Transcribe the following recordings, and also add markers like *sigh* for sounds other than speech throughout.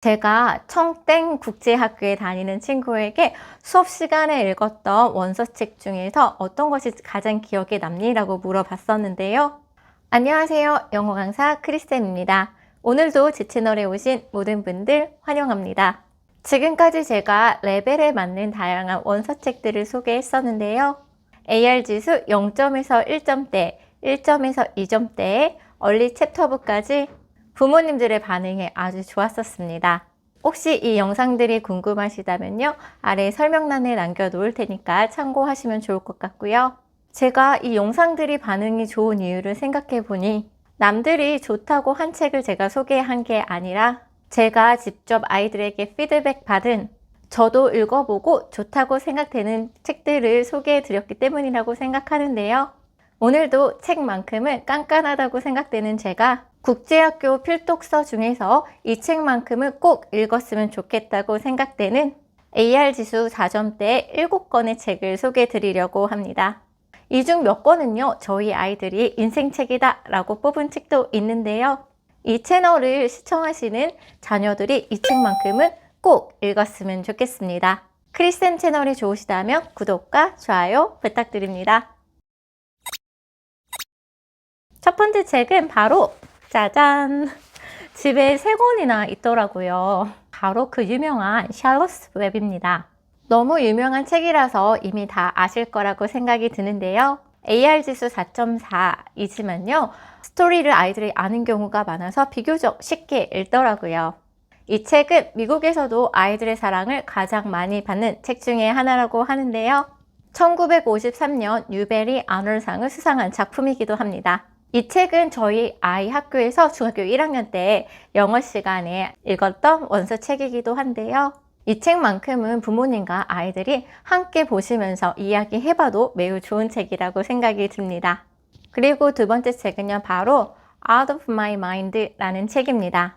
제가 청땡 국제학교에 다니는 친구에게 수업 시간에 읽었던 원서책 중에서 어떤 것이 가장 기억에 남니라고 물어봤었는데요. 안녕하세요. 영어 강사 크리스텐입니다. 오늘도 제 채널에 오신 모든 분들 환영합니다. 지금까지 제가 레벨에 맞는 다양한 원서책들을 소개했었는데요. AR 지수 0점에서 1점대, 1점에서 2점대에 얼리 챕터부까지 부모님들의 반응이 아주 좋았었습니다. 혹시 이 영상들이 궁금하시다면요. 아래 설명란에 남겨놓을 테니까 참고하시면 좋을 것 같고요. 제가 이 영상들이 반응이 좋은 이유를 생각해 보니 남들이 좋다고 한 책을 제가 소개한 게 아니라 제가 직접 아이들에게 피드백 받은 저도 읽어보고 좋다고 생각되는 책들을 소개해 드렸기 때문이라고 생각하는데요. 오늘도 책만큼은 깐깐하다고 생각되는 제가 국제학교 필독서 중에서 이 책만큼은 꼭 읽었으면 좋겠다고 생각되는 AR 지수 4점대 7권의 책을 소개해 드리려고 합니다. 이 중 몇 권은요, 저희 아이들이 인생책이다 라고 뽑은 책도 있는데요. 이 채널을 시청하시는 자녀들이 이 책만큼은 꼭 읽었으면 좋겠습니다. 크리스템 채널이 좋으시다면 구독과 좋아요 부탁드립니다. 첫 번째 책은 바로 짜잔! 집에 세 권이나 있더라고요. 바로 그 유명한 샬롯스 웹입니다. 너무 유명한 책이라서 이미 다 아실 거라고 생각이 드는데요. AR 지수 4.4이지만요. 스토리를 아이들이 아는 경우가 많아서 비교적 쉽게 읽더라고요. 이 책은 미국에서도 아이들의 사랑을 가장 많이 받는 책 중에 하나라고 하는데요. 1953년 뉴베리 아널상을 수상한 작품이기도 합니다. 이 책은 저희 아이 학교에서 중학교 1학년 때 영어 시간에 읽었던 원서 책이기도 한데요. 이 책만큼은 부모님과 아이들이 함께 보시면서 이야기해봐도 매우 좋은 책이라고 생각이 듭니다. 그리고 두 번째 책은요, 바로 Out of My Mind 라는 책입니다.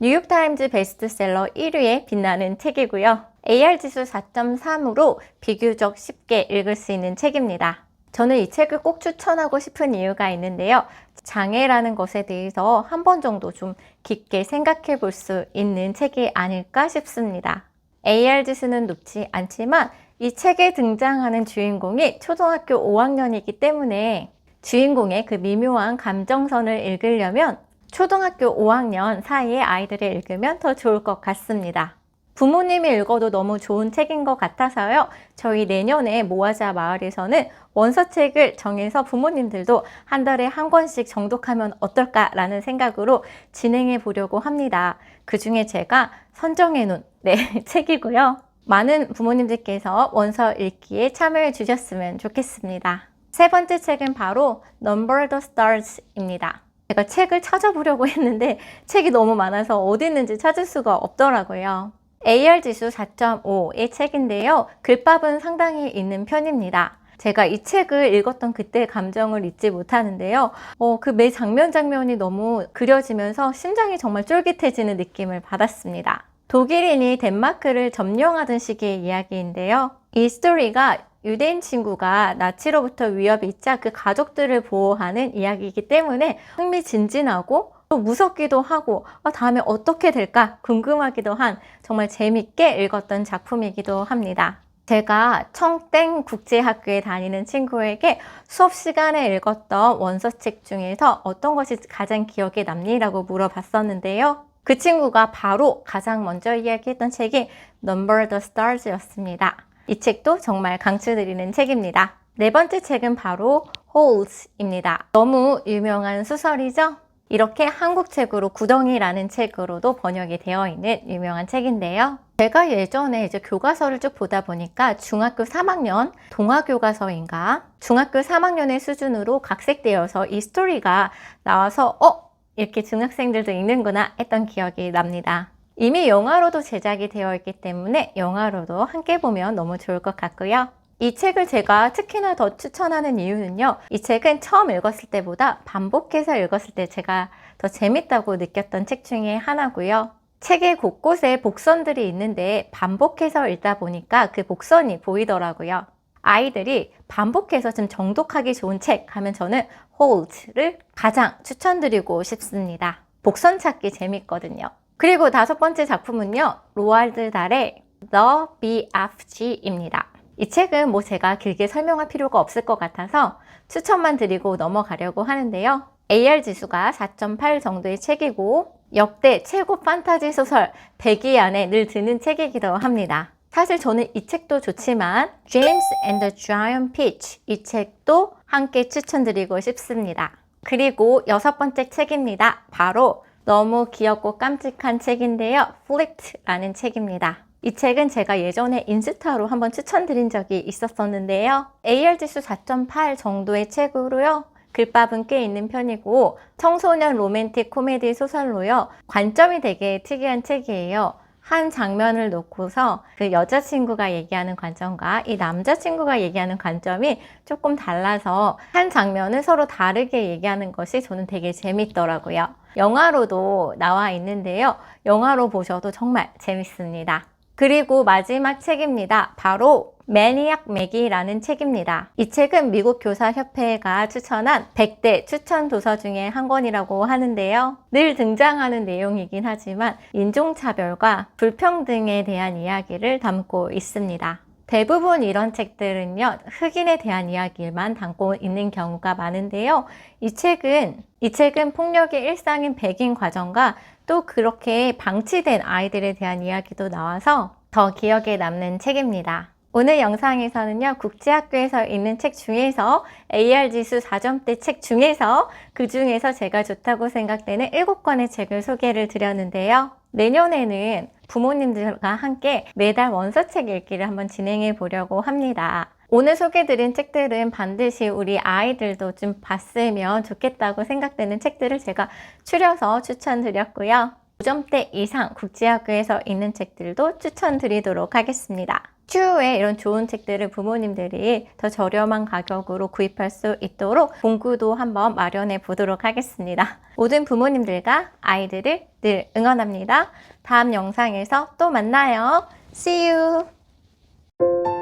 뉴욕타임즈 베스트셀러 1위에 빛나는 책이고요. AR 지수 4.3으로 비교적 쉽게 읽을 수 있는 책입니다. 저는 이 책을 꼭 추천하고 싶은 이유가 있는데요. 장애라는 것에 대해서 한 번 정도 좀 깊게 생각해 볼 수 있는 책이 아닐까 싶습니다. AR 지수는 높지 않지만 이 책에 등장하는 주인공이 초등학교 5학년이기 때문에 주인공의 그 미묘한 감정선을 읽으려면 초등학교 5학년 사이의 아이들이 읽으면 더 좋을 것 같습니다. 부모님이 읽어도 너무 좋은 책인 것 같아서요. 저희 내년에 모아자 마을에서는 원서책을 정해서 부모님들도 한 달에 한 권씩 정독하면 어떨까라는 생각으로 진행해 보려고 합니다. 그 중에 제가 선정해 놓은 네, *laughs* 책이고요. 많은 부모님들께서 원서 읽기에 참여해 주셨으면 좋겠습니다. 세 번째 책은 바로 Number the Stars입니다. 제가 책을 찾아보려고 했는데 책이 너무 많아서 어디 있는지 찾을 수가 없더라고요. AR 지수 4.5의 책인데요. 글밥은 상당히 있는 편입니다. 제가 이 책을 읽었던 그때 감정을 잊지 못하는데요. 어, 그 매 장면 장면이 너무 그려지면서 심장이 정말 쫄깃해지는 느낌을 받았습니다. 독일인이 덴마크를 점령하던 시기의 이야기인데요. 이 스토리가 유대인 친구가 나치로부터 위협이 있자 그 가족들을 보호하는 이야기이기 때문에 흥미진진하고 또 무섭기도 하고 아, 다음에 어떻게 될까 궁금하기도 한 정말 재밌게 읽었던 작품이기도 합니다. 제가 청땡 국제학교에 다니는 친구에게 수업 시간에 읽었던 원서책 중에서 어떤 것이 가장 기억에 남니 라고 물어봤었는데요. 그 친구가 바로 가장 먼저 이야기했던 책이 Number the Stars 였습니다. 이 책도 정말 강추드리는 책입니다. 네 번째 책은 바로 Holes입니다. 너무 유명한 수설이죠? 이렇게 한국 책으로 구덩이라는 책으로도 번역이 되어 있는 유명한 책인데요. 제가 예전에 이제 교과서를 쭉 보다 보니까 중학교 3학년 동화 교과서인가 중학교 3학년의 수준으로 각색되어서 이 스토리가 나와서 어? 이렇게 중학생들도 읽는구나 했던 기억이 납니다. 이미 영화로도 제작이 되어 있기 때문에 영화로도 함께 보면 너무 좋을 것 같고요. 이 책을 제가 특히나 더 추천하는 이유는요. 이 책은 처음 읽었을 때보다 반복해서 읽었을 때 제가 더 재밌다고 느꼈던 책 중에 하나고요. 책의 곳곳에 복선들이 있는데 반복해서 읽다 보니까 그 복선이 보이더라고요. 아이들이 반복해서 좀 정독하기 좋은 책 하면 저는 Hold를 가장 추천드리고 싶습니다. 복선 찾기 재밌거든요. 그리고 다섯 번째 작품은요. 로알드 달의 The BFG입니다. 이 책은 뭐 제가 길게 설명할 필요가 없을 것 같아서 추천만 드리고 넘어가려고 하는데요. AR 지수가 4.8 정도의 책이고 역대 최고 판타지 소설 100위 안에 늘 드는 책이기도 합니다. 사실 저는 이 책도 좋지만 James and the Giant Peach 이 책도 함께 추천드리고 싶습니다. 그리고 여섯 번째 책입니다. 바로 너무 귀엽고 깜찍한 책인데요. Flipped라는 책입니다. 이 책은 제가 예전에 인스타로 한번 추천드린 적이 있었었는데요. AR 지수 4.8 정도의 책으로요. 글밥은 꽤 있는 편이고 청소년 로맨틱 코미디 소설로요. 관점이 되게 특이한 책이에요. 한 장면을 놓고서 그 여자친구가 얘기하는 관점과 이 남자친구가 얘기하는 관점이 조금 달라서 한 장면을 서로 다르게 얘기하는 것이 저는 되게 재밌더라고요. 영화로도 나와 있는데요. 영화로 보셔도 정말 재밌습니다. 그리고 마지막 책입니다. 바로 매니악 맥이라는 책입니다. 이 책은 미국 교사협회가 추천한 100대 추천 도서 중에 한 권이라고 하는데요. 늘 등장하는 내용이긴 하지만 인종차별과 불평등에 대한 이야기를 담고 있습니다. 대부분 이런 책들은요, 흑인에 대한 이야기만 담고 있는 경우가 많은데요. 이 책은, 이 책은 폭력의 일상인 백인 과정과 또 그렇게 방치된 아이들에 대한 이야기도 나와서 더 기억에 남는 책입니다. 오늘 영상에서는요, 국제학교에서 있는 책 중에서 AR 지수 4점대 책 중에서 그 중에서 제가 좋다고 생각되는 7권의 책을 소개를 드렸는데요. 내년에는 부모님들과 함께 매달 원서책 읽기를 한번 진행해 보려고 합니다. 오늘 소개드린 책들은 반드시 우리 아이들도 좀 봤으면 좋겠다고 생각되는 책들을 제가 추려서 추천드렸고요. 5점대 이상 국제학교에서 있는 책들도 추천드리도록 하겠습니다. 추후에 이런 좋은 책들을 부모님들이 더 저렴한 가격으로 구입할 수 있도록 공구도 한번 마련해 보도록 하겠습니다. 모든 부모님들과 아이들을 늘 응원합니다. 다음 영상에서 또 만나요. See you!